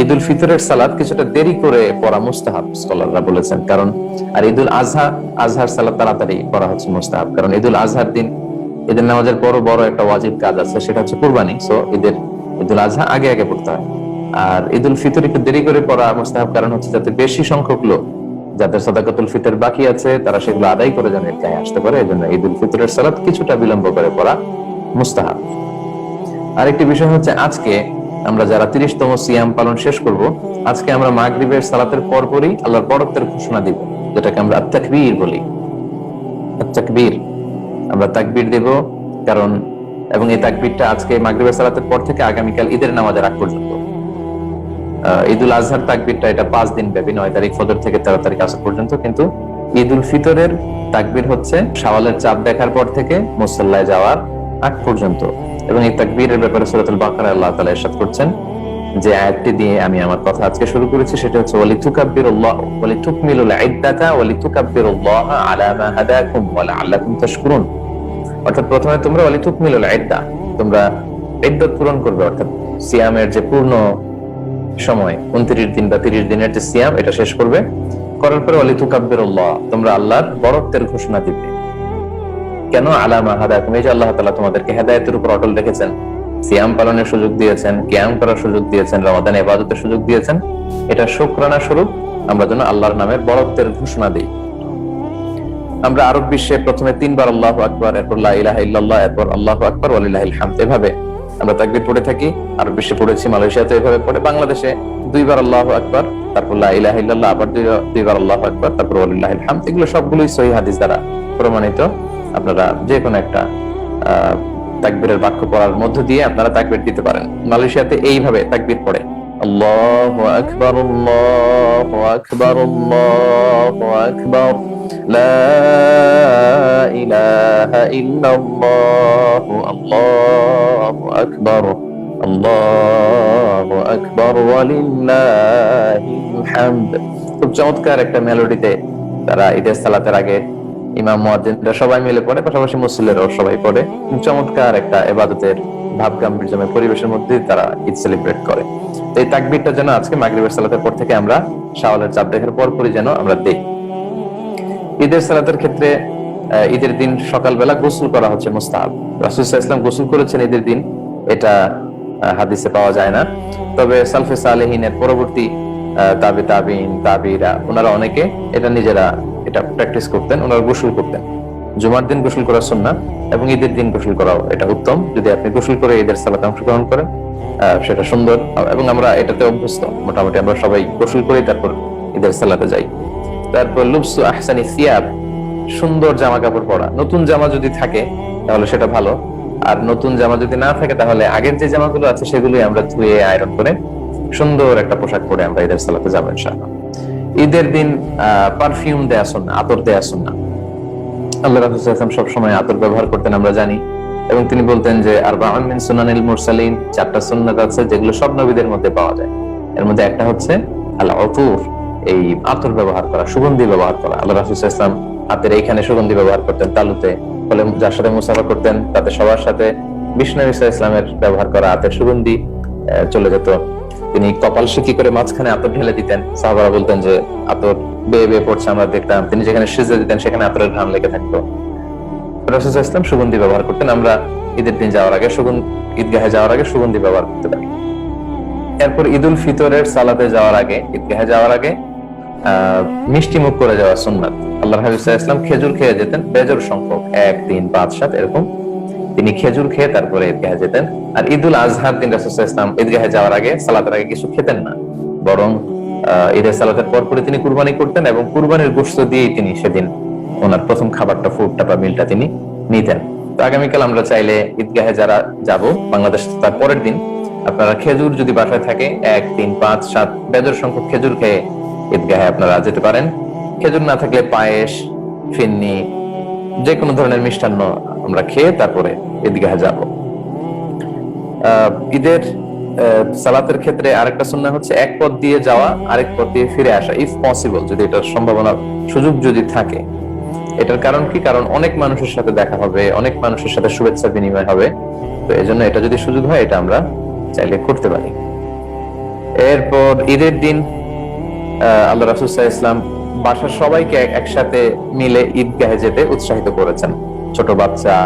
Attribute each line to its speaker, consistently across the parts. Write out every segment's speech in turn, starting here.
Speaker 1: ঈদ উল ফিতরের কিছুটা দেরি করে পড়া স্কলাররা বলেছেন। কারণ, আর ঈদ উল আজহা, আজহার তাড়াতাড়ি হচ্ছে কারণ আজহার দিন, ঈদের নামাজের পরও বড় একটা ওয়াজিব কাজ আছে, সেটা হচ্ছে কুরবানি। সো ঈদের আজহা আগে আগে পড়তে হয়। আর ফিতর একটু দেরি করে পড়া মুস্তাহাব, কারণ হচ্ছে যাতে বেশি সংখ্যক লোক, যাদের সাদাকাতুল ফিতর বাকি আছে, তারা সেগুলো আদায় করে যেন ঈদগাহে আসতে পারে। এই জন্য ঈদ উল ফিতরের সালাদ কিছুটা বিলম্ব করে পড়া মুস্তাহাব। আরেকটি বিষয় হচ্ছে আজকে আমরা যারা তিরিশতম সিয়াম পালন শেষ করব, আজকে আমরা মাগরিবের সালাতের পরপরই আল্লাহর বরত্বের ঘোষণা দিব, যেটাকে আমরা তাকবীর বলি। তাকবীর আমরা তাকবীর দেব, কারণ এবং এই তাকবীরটা আজকে মাগরিবের সালাতের পর থেকে আগামীকাল ঈদের নামাজের আগ পর্যন্ত। ঈদুল আজহার তাকবীরটা এটা পাঁচ দিন ব্যাপী, নয় তারিখ ফজর থেকে তেরো তারিখ আসর পর্যন্ত, কিন্তু ঈদ উল ফিতরের তাকবীর হচ্ছে, শাওয়ালের চাপ দেখার পর থেকে মুসল্লায় যাওয়ার আগ পর্যন্ত এবং এই তাকবীরের ব্যাপারে সূরাতুল বাকারা আল্লাহ তাআলা ইরশাদ করছেন যে আয়াতটি দিয়ে আমি আমার কথা আজকে শুরু করেছি, সেটা হচ্ছে, ওয়ালিতুকাব্বিরুল্লাহ, ওয়ালিতুকমিলুল ইদ্দাতা, ওয়ালিতুকাব্বিরুল্লাহ আলা মা হাদাকুম ওয়া লাআল্লাকুম তাশকুরুন। অর্থাৎ প্রথমে তোমরা, ওয়ালিতুকমিলুল ইদ্দা তোমরা ইদ্দত পূরণ করবে, অর্থাৎ সিয়ামের যে পূর্ণ সময়, উনত্রিশ দিন বা তিরিশ দিনের যে সিয়াম, এটা শেষ করবে। করার পরে, ওয়ালিতুকাব্বিরুল্লাহ তোমরা আল্লাহর বরত্বের ঘোষণা দিবে। কেন আলামা হাদাকুম? এই যে আল্লাহ তাআলা তোমাদেরকে হেদায়েতের উপর অটল রেখেছেন, সিয়াম পালনের সুযোগ দিয়েছেন, কিয়াম করার সুযোগ দিয়েছেন, রমাদান ইবাদতের সুযোগ দিয়েছেন, এটা শুকরানা স্বরূপ। আমরা যেন আল্লাহর নামের বরত্বের ঘোষণা দিই। আমরা আরব বিশ্বে প্রথমে তিনবার আল্লাহ আকবার, এরপর লা ইলাহা ইল্লাল্লাহ, এরপর আল্লাহু আকবার, ওয়ালিল্লাহিল হামদ। এভাবে আমরা তাকবীর পড়ে থাকি, আরব বিশ্বে পড়েছি, মালয়েশিয়াতে এভাবে পড়ে, বাংলাদেশে দুইবার আল্লাহু আকবার, তারপর লা ইলাহা ইল্লাল্লাহ, আবার দুইবার আল্লাহু আকবার, তারপর ওয়ালিল্লাহিল হামদ। এগুলো সবগুলোই সহিহ হাদিস দ্বারা প্রমাণিত। আপনারা যে কোনো একটা তাকবীরের বাক্য পড়ার মধ্য দিয়ে আপনারা তাকবীর দিতে পারেন। মালয়েশিয়াতে এইভাবে তাকবীর পড়ে। লা ইলাহা আল্লাহু আল্লাহু হামদ। খুব চমৎকার একটা মেলোডিতে তারা ঈদের সালাতের আগে ইমাম মুয়াজ্জিনরা সবাই মিলে পড়ে, পাশাপাশি মুসল্লিরাও সবাই পড়ে। চমৎকার একটা এবাদতের ভাব গাম্ভীর্যময় পরিবেশের মধ্যে তারা ঈদ সেলিব্রেট করে। তো এই তাকবীরটা যেন আজকে মাগরিবের সালাতের পর থেকে আমরা শাওয়ালের চাপ দেখার পর পরই যেন আমরা দেই। ঈদের সালাতের ক্ষেত্রে ঈদের দিন সকালবেলা গোসল করা হচ্ছে মুস্তাহাব। রাসূল সাল্লাল্লাহু আলাইহি গোসল করেছেন ঈদের দিন, এটা হাদিসে পাওয়া যায় না। তবে সালফে সালেহিনের পরবর্তী তাবে তাবিন, তাবিরা, ওনারা অনেকে এটা নিজেরা এটা প্র্যাকটিস করতেন, ওনারা গোসল করতেন। জুমার দিন গোসল করা সুন্নাহ এবং ঈদের দিন গোসল করাও এটা উত্তম। যদি আপনি গোসল করে ঈদের সালাতে অংশগ্রহণ করেন সেটা সুন্দর। এবং আমরা এটাতে অভ্যস্ত। মোটামুটি আমরা সবাই গোসল করেই তারপর ঈদের সালাতে যাই। তারপর লুবসু আহসানি সিয়াব, সুন্দর জামা কাপড় পরা। নতুন জামা যদি থাকে, তাহলে সেটা ভালো। আর নতুন জামা যদি না থাকে, তাহলে আগের যে জামাগুলো আছে, সেগুলোই আমরা ধুয়ে আয়রন করে সুন্দর একটা পোশাক পরে আমরা ঈদের সালাতে যাব, ইনশাআল্লাহ। ঈদের দিন পারফিউম দেয়া শুননা, আতর দেয়া শুননা। আল্লাহ আলাইহি সবসময় আতর ব্যবহার করতেন, আমরা জানি। এবং তিনি বলতেন যে, আরবাউন মিন সুনানিল মুরসালিন চারটা সুন্নাত আছে যেগুলো সব নবীদের মধ্যে পাওয়া যায়। এর মধ্যে একটা হচ্ছে আল আতুর এই আতর ব্যবহার করা, সুগন্ধি ব্যবহার করা। আল্লাহ ওয়াসাল্লাম হাতের এইখানে সুগন্ধি ব্যবহার করতেন, তালুতে। ফলে যার সাথে মুসাফা করতেন, তাতে সবার সাথে বিষ্ণু ইসা ইসলামের ব্যবহার করা, হাতের সুগন্ধি চলে যেত। তিনি কপাল সিকি করে মাঝখানে আতর ঢেলে দিতেন। সাহাবারা বলতেন যে, আতর বেয়ে বেয়ে পড়ছে, আমরা দেখতাম। তিনি যেখানে সিজে দিতেন, সেখানে আতরের ঘ্রাণ লেগে থাকতো। রাসূল ওয়াসাল্লাম সুগন্ধি ব্যবহার করতেন। আমরা ঈদের দিন যাওয়ার আগে সুগন্ধি, ঈদগাহে যাওয়ার আগে সুগন্ধি ব্যবহার করতে পারি। এরপর ঈদুল ফিতরের সালাতে যাওয়ার আগে, ঈদগাহে যাওয়ার আগে মিষ্টি মুখ করে যাওয়া সুন্নাত। আল্লাহ হাবিব ওয়াসাল্লাম খেজুর খেয়ে যেতেন। বেজোর সংখ্যক, এক, তিন, পাঁচ, সাত, এরকম তিনি খেজুর খেয়ে তারপরে ঈদগাহে যেতেন। আর ঈদুল আজহার দিন আলাইহি ওয়াসাল্লাম ঈদগাহে যাওয়ার আগে সালাতের আগে কিছু খেতেন না। বরং ঈদের সালাতের পর পরে তিনি কুরবানি করতেন এবং কুরবানির গোশত দিয়েই তিনি সেদিন ওনার প্রথম খাবারটা ফুডটা বা মিলটা তিনি নিতেন। তো আগামীকাল আমরা চাইলে ঈদগাহে যারা যাব, বাংলাদেশ তার পরের দিন, আপনারা খেজুর যদি বাসায় থাকে, এক, তিন, পাঁচ, সাত, বেজর সংখ্যক খেজুর খেয়ে ঈদগাহে আপনারা যেতে পারেন। খেজুর না থাকলে পায়েস, ফিন্নি যে কোনো ধরনের মিষ্টান্ন আমরা খেয়ে তারপরে ঈদগাহে যাব ঈদের সালাতের ক্ষেত্রে আরেকটা সুন্নাহ হচ্ছে এক পথ দিয়ে যাওয়া, আরেক পথ দিয়ে ফিরে আসা ইফ পসিবল যদি এটার সম্ভাবনা সুযোগ যদি থাকে। এটার কারণ কি? কারণ অনেক মানুষের সাথে দেখা হবে, অনেক মানুষের সাথে শুভেচ্ছা বিনিময় হবে। তো এই জন্য এটা যদি সুযোগ হয়, এটা আমরা চাইলে করতে পারি। এরপর ঈদের দিন আল্লাহ রাসুল ইসলাম বাসার সবাইকে একসাথে মিলে ঈদগাহে যেতে উৎসাহিত করেছেন। ছোট বাচ্চা,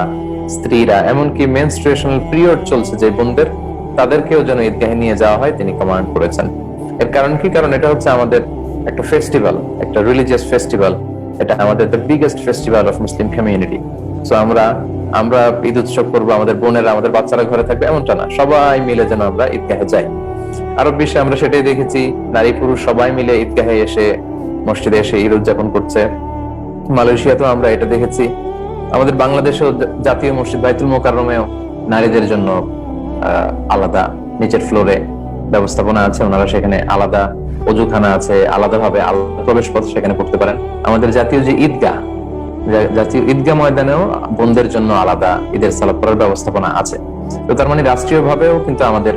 Speaker 1: স্ত্রীরা, এমনকি মেনস্ট্রুয়েশনাল পিরিয়ড চলছে যে বোনদের, তাদেরকেও যেন ঈদগাহে নিয়ে যাওয়া হয়, তিনি কমান্ড করেছেন। এর কারণ কি? কারণ এটা হচ্ছে আমাদের একটা ফেস্টিভ্যাল একটা রিলিজিয়াস ফেস্টিভ্যাল এটা আমাদের the biggest festival of Muslim community so আমরা আমরা ঈদ উৎসব করব, আমাদের বোনেরা, আমাদের বাচ্চারা ঘরে থাকবে, এমনটা না। সবাই মিলে যেন আমরা ঈদগাহে যাই। আরব বিশ্বে আমরা সেটাই দেখেছি, নারী পুরুষ সবাই মিলে ঈদগাহে এসে মসজিদে এসে ঈদ উদযাপন করছে। মালয়েশিয়াতেও আমরা এটা দেখেছি। আমাদের বাংলাদেশেও জাতীয় মসজিদ বাইতুল মোকাররমেও নারীদের জন্য আলাদা। নিচের ফ্লোরে ব্যবস্থাপনা আছে, ওনারা সেখানে আলাদা অজুখানা আছে, আলাদাভাবে আলাদা প্রবেশ পথ সেখানে করতে পারেন। আমাদের জাতীয় যে ঈদগাহ জাতীয় ঈদগাহ ময়দানেও বোনদের জন্য আলাদা ঈদের সালাত করার ব্যবস্থাপনা আছে। তো তার মানে রাষ্ট্রীয় ভাবেও কিন্তু আমাদের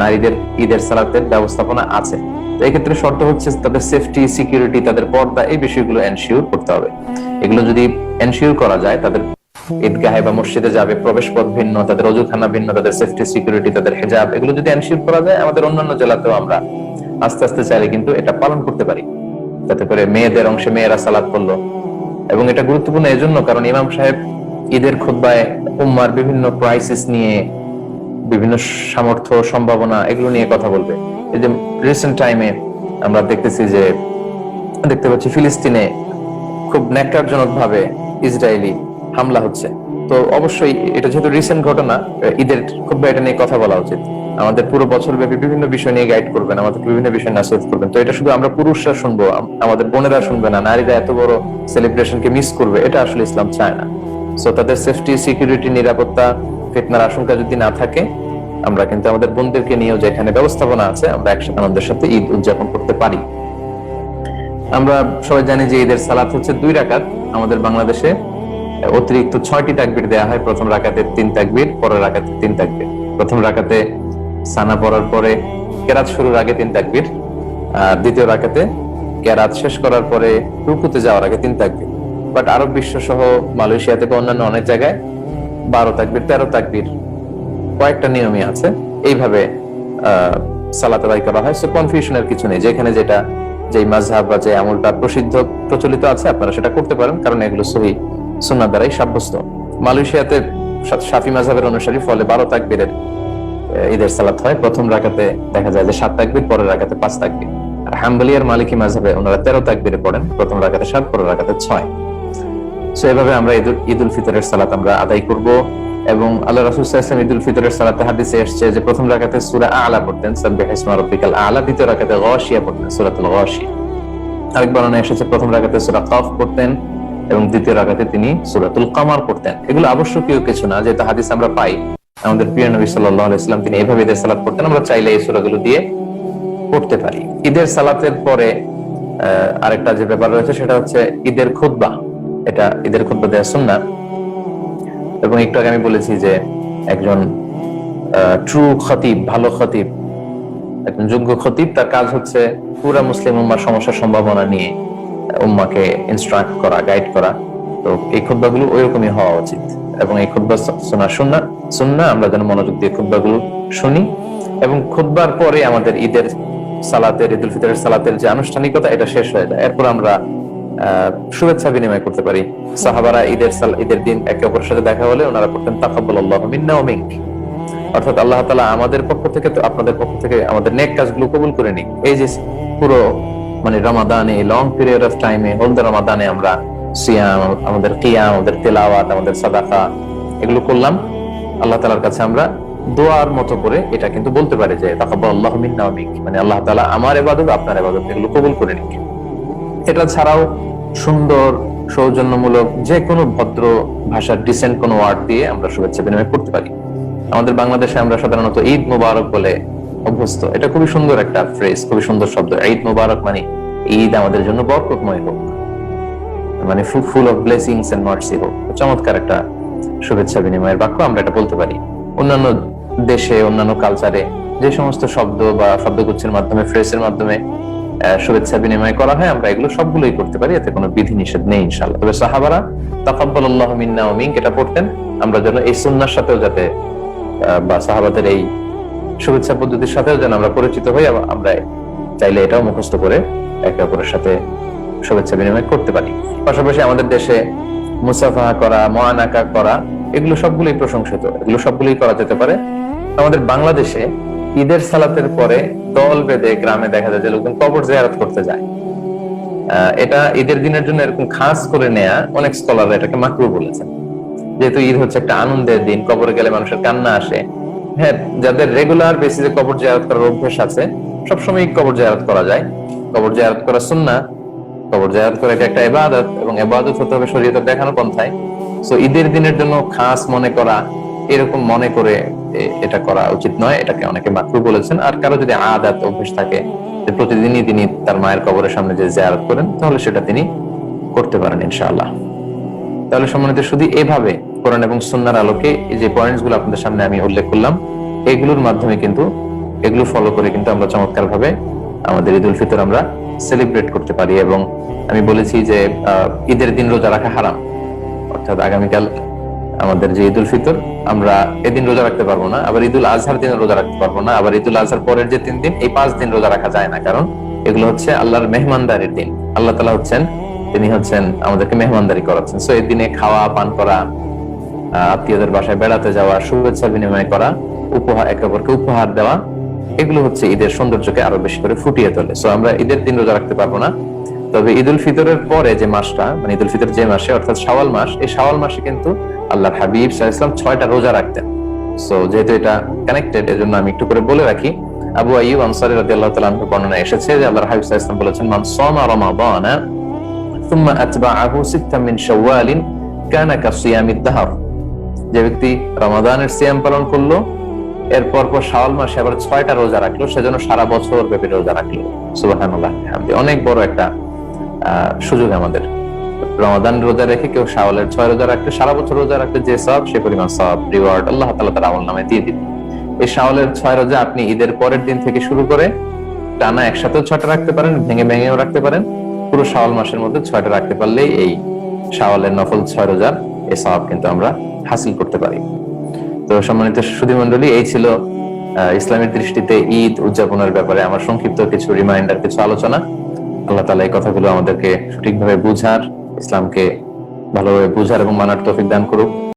Speaker 1: নারীদের ঈদের সালাতের ব্যবস্থাপনা আছে। এক্ষেত্রে শর্ত হচ্ছে তাদের সেফটি সিকিউরিটি তাদের পর্দা, এই বিষয়গুলো এনশিওর করতে হবে। এগুলো যদি এনশিওর করা যায়, তাদের ঈদগাহে বা মসজিদে যাবে প্রবেশ পথ ভিন্ন, তাদের অজুখানা ভিন্ন, তাদের সেফটি সিকিউরিটি তাদের হেজাব, এগুলো যদি এনশিওর করা যায়, আমাদের অন্যান্য জেলাতেও আমরা আস্তে আস্তে চাইলে কিন্তু এটা পালন করতে পারি। যাতে করে মেয়েদের অংশে মেয়েরা সালাত করল এবং এটা গুরুত্বপূর্ণ এজন্য কারণ ইমাম সাহেব ঈদের খুতবায় উম্মার বিভিন্ন ক্রাইসিস নিয়ে বিভিন্ন সামর্থ্য, সম্ভাবনা এগুলো নিয়ে কথা বলবে। এই যে রিসেন্ট টাইমে আমরা দেখতেছি যে, দেখতে পাচ্ছি ফিলিস্তিনে খুব ন্যাক্কারজনক ভাবে ইসরায়েলি হামলা হচ্ছে। তো অবশ্যই এটা যেহেতু রিসেন্ট ঘটনা, ঈদের খুব এটা নিয়ে কথা বলা উচিত। আমাদের পুরো বছর ব্যাপী বিভিন্ন বিষয় নিয়ে গাইড করবেন আমাদের বিভিন্ন বিষয় নাসিহত করবেন। তো এটা শুধু আমরা পুরুষরা শুনব আমাদের বোনেরা শুনবে না, নারীরা এত বড় সেলিব্রেশনকে মিস করবে, এটা আসলে ইসলাম চায় না। তাদের সেফটি সিকিউরিটি নিরাপত্তা ফিতনার আশঙ্কা যদি না থাকে, আমরা কিন্তু আমাদের বোনদেরকে নিয়েও যেখানে ব্যবস্থাপনা আছে, আমরা একসাথে আমাদের সাথে ঈদ উদযাপন করতে পারি। আমরা সবাই জানি যে ঈদের সালাত হচ্ছে দুই রাকাত। আমাদের বাংলাদেশে অতিরিক্ত ছয়টি তাকবির দেওয়া হয়। প্রথম রাকাতে তিন তাকবির, পরের রাকাতে তিন তাকবির। প্রথম রাকাতে সানা পড়ার পরে কেরাত শুরুর আগে তিন তাকবির, আর দ্বিতীয় রাকাতে কেরাত শেষ করার পরে রুকুতে যাওয়ার আগে তিন তাকবির। বাট আরব বিশ্ব সহ মালয়েশিয়া থেকে অন্যান্য অনেক জায়গায় বারো তাকবির, তেরো তাকবির কয়েকটা নিয়মই আছে। এইভাবে সালাত আদায় করা হয়। সো কনফিউশনের কিছু নেই। যেখানে যেটা যে মাঝহাব বা যে আমলটা প্রসিদ্ধ, প্রচলিত আছে, আপনারা সেটা করতে পারেন। কারণ এগুলো সহি সুন্নাহ দ্বারাই সাব্যস্ত। মালয়েশিয়াতে শাফি মাঝহাবের অনুসারী ফলে বারো তাকবীরের ঈদের সালাত হয়। প্রথম রাকাতে দেখা যায় যে সাত তাকবীর, পরের রাকাতে পাঁচ তাকবীর। আর হাম্বলিয়ার মালিকি মাঝহাবে ওনারা তেরো তাকবীরে পড়েন। প্রথম রাকাতে সাত, পরের রাকাতে ছয়। সো এভাবে আমরা ঈদুল ঈদুল ফিতরের সালাত আমরা আদায় করব এবং আল্লাহ রাসূল আলাইহি ওয়াসাল্লাম ঈদুল ফিতরের সালাতে হাদিসে এসেছে যে প্রথম রাকাতে সূরা আলা পড়তেন, সাব্বিহ ইসমা রাব্বিকাল আলা, দ্বিতীয় রাকাতে গাশিয়া পড়তেন, সূরাতুল গাশিয়া আরেক বর্ণনা এসেছে, প্রথম রাকাতে সূরা কাফ পড়তেন এবং দ্বিতীয় রাকাতে তিনি সূরাতুল কামার পড়তেন। এগুলো আবশ্যকীয় কিছু না, যেহেতু হাদিস আমরা পাই। আমাদের প্রিয় নবী সাল্লাল্লাহু আলাইহি ওয়াসাল্লাম তিনি এভাবে ঈদের সালাত পড়তেন, আমরা চাইলে এই সূরাগুলো দিয়ে পড়তে পারি। ঈদের সালাতের পরে আরেকটা যে ব্যাপার রয়েছে সেটা হচ্ছে ঈদের খুতবা। এটা ঈদের খুতবা দেওয়া সুন্নাহ। এবং একটু আগে আমি বলেছি যে একজন ট্রু খতিব, ভালো খতিব, একজন যোগ্য খতিব, তার কাজ হচ্ছে পুরা মুসলিম উম্মার সমস্যার সম্ভাবনা নিয়ে উম্মাকে ইনস্ট্রাক্ট করা গাইড করা। তো এই খুতবাগুলো ওইরকমই হওয়া উচিত। এবং এই খুতবা শোনা শুননা শুননা আমরা যেন মনোযোগ দিয়ে খুতবাগুলো শুনি। এবং খুতবার পরে আমাদের ঈদের সালাতের, ঈদুল ফিতরের সালাতের যে আনুষ্ঠানিকতা, এটা শেষ হয়ে যায়। এরপর আমরা শুভেচ্ছা বিনিময় করতে পারি। সাহাবারা ঈদের সাল ঈদের দিন একে অপরের সাথে দেখা হলে ওনারা পড়তেন, তাকাব্বালাল্লাহু মিন্না ওয়া মিনক। অর্থাৎ আল্লাহ তাআলা আমাদের পক্ষ থেকে তো আপনাদের পক্ষ থেকে আমাদের নেক কাজগুলো কবুল করে নিক। এই যে পুরো মানে রমাদানে লং পিরিয়ড অফ টাইমে হোল রমাদানে আমরা সিয়াম, আমাদের কিয়াম, আমাদের তেলাওয়াত, আমাদের সাদাকা এগুলো করলাম। আল্লাহ তালার কাছে আমরা দোয়ার মতো করে এটা কিন্তু বলতে পারি যে, তাকাব্বালাল্লাহু মিন্না ওয়া মিনক। মানে আল্লাহ তালা আমার ইবাদত, আপনার ইবাদত এগুলো কবুল করে নিক। এটা ছাড়াও সুন্দর, সৌজন্যমূলক যে কোনো ভদ্র ভাষার ডিসেন্ট কোনো ওয়ার্ড দিয়ে আমরা শুভেচ্ছা বিনিময় করতে পারি। আমাদের বাংলাদেশে আমরা সাধারণত ঈদ মোবারক বলে অভ্যস্ত। এটা খুবই সুন্দর একটা ফ্রেজ খুবই সুন্দর শব্দ। ঈদ মোবারক মানে ঈদ আমাদের জন্য বরকতময় হোক মানে full of blessings and mercy হোক। চমৎকার একটা শুভেচ্ছা বিনিময়ের বাক্য আমরা এটা বলতে পারি। অন্যান্য দেশে, অন্যান্য কালচারে যে সমস্ত শব্দ বা শব্দগুচ্ছের মাধ্যমে ফ্রেজের মাধ্যমে শুভেচ্ছা বিনিময় করা হয়, আমরা এগুলো সবগুলোই করতে পারি, এতে কোনো বিধি নিষেধ নেই, ইনশাআল্লাহ। তবে সাহাবারা, তাকাব্বালাল্লাহু মিন্না ওয়া মিনক, এটা পড়তেন, আমরা যেন এই সুন্নাহর সাথেও যাতে বা সাহাবাদের এই শুভেচ্ছা পদ্ধতির সাথেও যেন আমরা পরিচিত হই আমরা চাইলে এটাও মুখস্থ করে একে অপরের সাথে শুভেচ্ছা বিনিময় করতে পারি। পাশাপাশি আমাদের দেশে মুসাফাহা করা মহানাকা করা, এগুলো সবগুলোই প্রশংসিত, এগুলো সবগুলোই করা যেতে পারে। আমাদের বাংলাদেশে ঈদের সালাতের পরে দল বেঁধে গ্রামে দেখা যায় যে লোকজন কবর জিয়ারত করতে যায়। এটা ঈদের দিনের জন্য এরকম খাস করে নেয়া অনেক স্কলার এটাকে মাকরু বলেছেন। যেহেতু ঈদ হচ্ছে একটা আনন্দের দিন, কবরে গেলে মানুষের কান্না আসে। হ্যাঁ যাদের রেগুলার বেসিসে কবর জিয়ারত করার অভ্যাস আছে সবসময় কবর জিয়ারত করা যায়। কবর জিয়ারত করা সুন্না কবর জিয়ারত করা একটা ইবাদত এবং ইবাদত হতে হবে শরীয়তের দেখানো পন্থায়। সো ঈদের দিনের জন্য খাস মনে করা, এরকম মনে করে এটা করা উচিত নয়, এটাকে অনেকে মাকরু বলেছেন। আর কারও যদি আদাত অভ্যাস থাকে, যে প্রতিদিনই তিনি তার মায়ের কবরের সামনে যে জিয়ারত করেন, তাহলে সেটা তিনি করতে পারেন ইনশাআল্লাহ। তাহলে সম্মানিত শুধু এভাবে কোরআন এবং সুন্নার আলোকে এই যে পয়েন্টসগুলো আপনাদের সামনে আমি উল্লেখ করলাম, এগুলোর মাধ্যমে কিন্তু, এগুলো ফলো করে কিন্তু আমরা চমৎকার ভাবে আমাদের ঈদ উল ফিতর আমরা সেলিব্রেট করতে পারি। এবং আমি বলেছি যে ঈদের দিন রোজা রাখা হারাম। অর্থাৎ আগামীকাল আমাদের যে ঈদ উল ফিতর, আমরা এদিন রোজা রাখতে পারব না, আবার ঈদুল আজহার দিনে রোজা রাখতে পারব না, আবার ঈদুল আজহার পরের যে তিন দিন, এই পাঁচ দিন রোজা রাখা যায় না। কারণ এগুলো হচ্ছে আল্লাহর মেহমানদারির দিন। আল্লাহ তালা হচ্ছেন, তিনি হচ্ছেন আমাদেরকে মেহমানদারি করাচ্ছেন। সো এই দিনে খাওয়া, পান করা আত্মীয়দের বাসায় বেড়াতে যাওয়া, শুভেচ্ছা বিনিময় করা উপহার একে অপরকে উপহার দেওয়া, এগুলো হচ্ছে ঈদের সৌন্দর্যকে আরও বেশি করে ফুটিয়ে তোলে। সো আমরা ঈদের দিন রোজা রাখতে পারব না। তবে ঈদুল ফিতরের পরে যে মাসটা মানে ঈদুল ফিতর যে মাসে, অর্থাৎ শাওয়াল মাস, এই শাওয়াল মাসে কিন্তু আল্লাহর হাবিব সাহা ইসলাম ছয়টা রোজা রাখতেন। সো যেহেতু এটা কানেক্টেড এজন্য আমি একটু করে বলে রাখি। আবু আইব আনসারি রাদিয়াল্লাহু তাআলা বর্ণনা এসেছে যে আল্লাহর হাবিব সাহা ইসলাম বলেছেন, মান সামা যে ব্যক্তি রমাদানের সিয়াম পালন করল, এরপর পর শাওয়াল মাসে আবার ছয়টা রোজা রাখল, সেজন্য সারা বছর ব্যাপী রোজা রাখল। অনেক বড় একটা সুযোগ আমাদের। রমাদান রোজা রেখে কেউ শাওয়ালের ছয় রোজা রাখলে সারা বছর রোজা রাখলে যে সব সে পরিমাণ সব রিওয়ার্ড আল্লাহ তাআলা তার আমল নামে দিয়ে দিবে এই শাওয়ালের ছয় রোজা আপনি ঈদের পরের দিন থেকে শুরু করে টানা একসাথেও ছয়টা রাখতে পারেন, ভেঙে ভেঙেও রাখতে পারেন। পুরো শাওয়াল মাসের মধ্যে ছয়টা রাখতে পারলেই এই শাওয়ালের নফল ছয় রোজার এই সওয়াব কিন্তু আমরা হাসিল করতে পারি। তো সম্মানিত সুধী মন্ডলী এই ছিল ইসলামের দৃষ্টিতে ঈদ উদযাপনের ব্যাপারে আমার সংক্ষিপ্ত কিছু রিমাইন্ডার কিছু আলোচনা। আল্লাহ তালা এই কথাগুলো আমাদেরকে সঠিকভাবে বুঝার ইসলামকে ভালোভাবে বুঝার এবং মানার তফিক দান করুক।